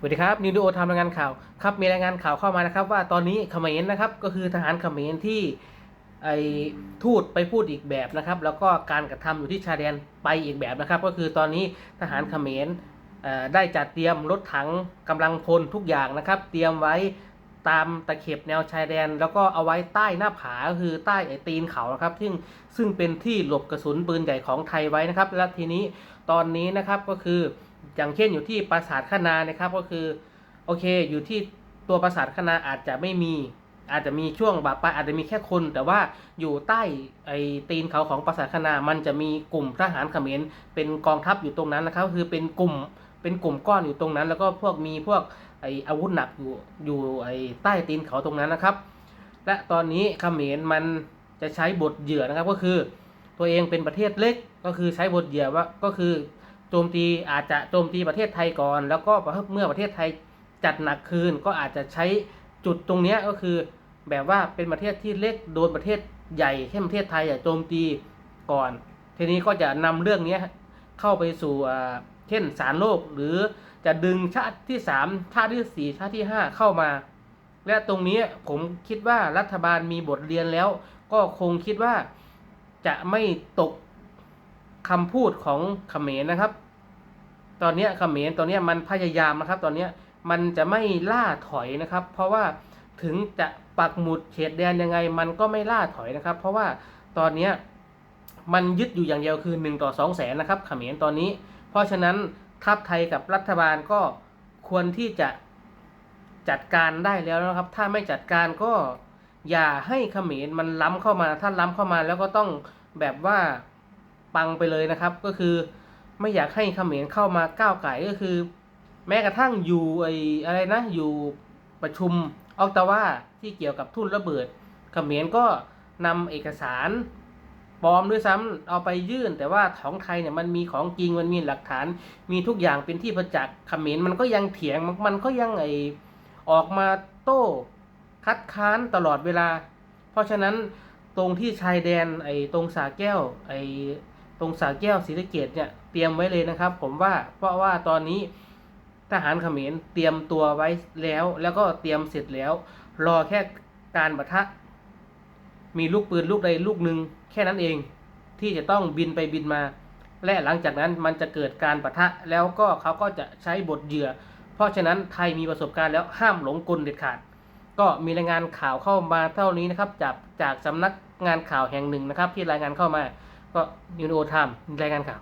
สวัสดีครับนิวดิโอทำรายงานข่าวครับมีรายงานข่าวเข้ามานะครับ ว่าตอนนี้เขมรนะครับก็คือทหารเขมรที่ไอทูตไปพูดอีกแบบนะครับ แล้วก็การกระทำอยู่ที่ชายแดนไปอีกแบบนะครับ ก็คือตอนนี้ทหารเขมรได้จัดเตรียมรถถังกำลังพลทุกอย่างนะครับ เตรียมไว้ตามตะเข็บแนวชายแดน แล้วก็เอาไว้ใต้หน้าผาก็คือใต้ไอตีนเขานะครับ ซึ่งซึ่งเป็นที่หลบกระสุนปืนใหญ่ของไทยไว้นะครับ และทีนี้ตอนนี้นะครับก็คือ อย่างเช่นอยู่ที่ปราสาทคณานะครับก็คือโอเคอยู่ที่ตัวปราสาทคณาอาจจะไม่มีอาจจะมีช่วงบาปลายอาจจะมีแค่คน แต่ว่าอยู่ใต้ไอ้ตีนเขาของปราสาทคณามันจะมีกลุ่มทหารเขมรเป็นกองทัพอยู่ตรงนั้นนะครับคือเป็นกลุ่มเป็นกลุ่มก้อนอยู่ตรงนั้น แล้วก็พวกมีพวกไอ้อาวุธหนักอยู่อยู่ไอ้ใต้ตีนเขาตรงนั้นนะครับ และตอนนี้เขมรมันจะใช้บทเหยื่อนะครับก็คือ ตัวเองเป็นประเทศเล็กก็คือใช้บทเหยื่อว่าก็คือ โจมตีอาจจะโจมตีประเทศไทยก่อน แล้วก็เมื่อประเทศไทยจัดหนักคืนก็อาจจะใช้จุดตรงนี้ก็คือ แบบว่าเป็นประเทศที่เล็กโดนประเทศใหญ่เช่นประเทศไทยอะโจมตีก่อน ทีนี้ก็จะนำเรื่องนี้เข้าไปสู่อ่าเช่นศาลโลกหรือจะดึงชาติที่สามชาติที่สี่ชาติที่ห้าเข้ามา และตรงนี้ผมคิดว่ารัฐบาลมีบทเรียนแล้ว ก็คงคิดว่าจะไม่ตก คำพูดของเขมรนะครับ ตอนนี้เขมรตอนนี้มันพยายามนะครับ ตอนนี้มันจะไม่ล่าถอยนะครับ เพราะว่าถึงจะปักหมุดเขตแดนยังไง มันก็ไม่ล่าถอยนะครับ เพราะว่าตอนนี้มันยึดอยู่อย่างเดียวคือ1ต่อ2แสนนะครับเขมรตอนนี้ เพราะฉะนั้นทัพไทยกับรัฐบาลก็ควรที่จะจัดการได้แล้วนะครับ ถ้าไม่จัดการก็อย่าให้เขมรมันล้ำเข้ามา ถ้าล้ำเข้ามาแล้วก็ต้องแบบว่า ปังไปเลยนะครับ ก็คือไม่อยากให้เขมรเข้ามาก้าวไก่ก็คือ แม้กระทั่งอยู่ไออะไรนะอยู่ประชุมออกตาว่าที่เกี่ยวกับทุ่นระเบิดเขมรก็นำเอกสารปลอมด้วยซ้ำเอาไปยื่น แต่ว่าของไทยเนี่ยมันมีของจริงมันมีหลักฐาน มีทุกอย่างเป็นที่ประจักษ์เขมรมันก็ยังเถียงมันมันก็ยังไอออกมาโต้คัดค้านตลอดเวลา เพราะฉะนั้นตรงที่ชายแดนไอ้ตรงสาแก้วไอ้ ตรงสาแก้วศรีสะเกดเนี่ยเตรียมไว้เลยนะครับ ผมว่าเพราะว่าตอนนี้ทหารเขมรเตรียมตัวไว้แล้ว แล้วก็เตรียมเสร็จแล้ว รอแค่การปะทะ มีลูกปืนลูกใดลูกหนึ่งแค่นั้นเอง ที่จะต้องบินไปบินมา และหลังจากนั้นมันจะเกิดการปะทะแล้วก็เขาก็จะใช้บทเหยื่อ เพราะฉะนั้นไทยมีประสบการณ์แล้วห้ามหลงกลเด็ดขาด ก็มีรายงานข่าวเข้ามาเท่านี้นะครับ จากจากสำนักงานข่าวแห่งหนึ่งนะครับ ที่รายงานเข้ามา ก็นิวโอไทม์รายงานข่าว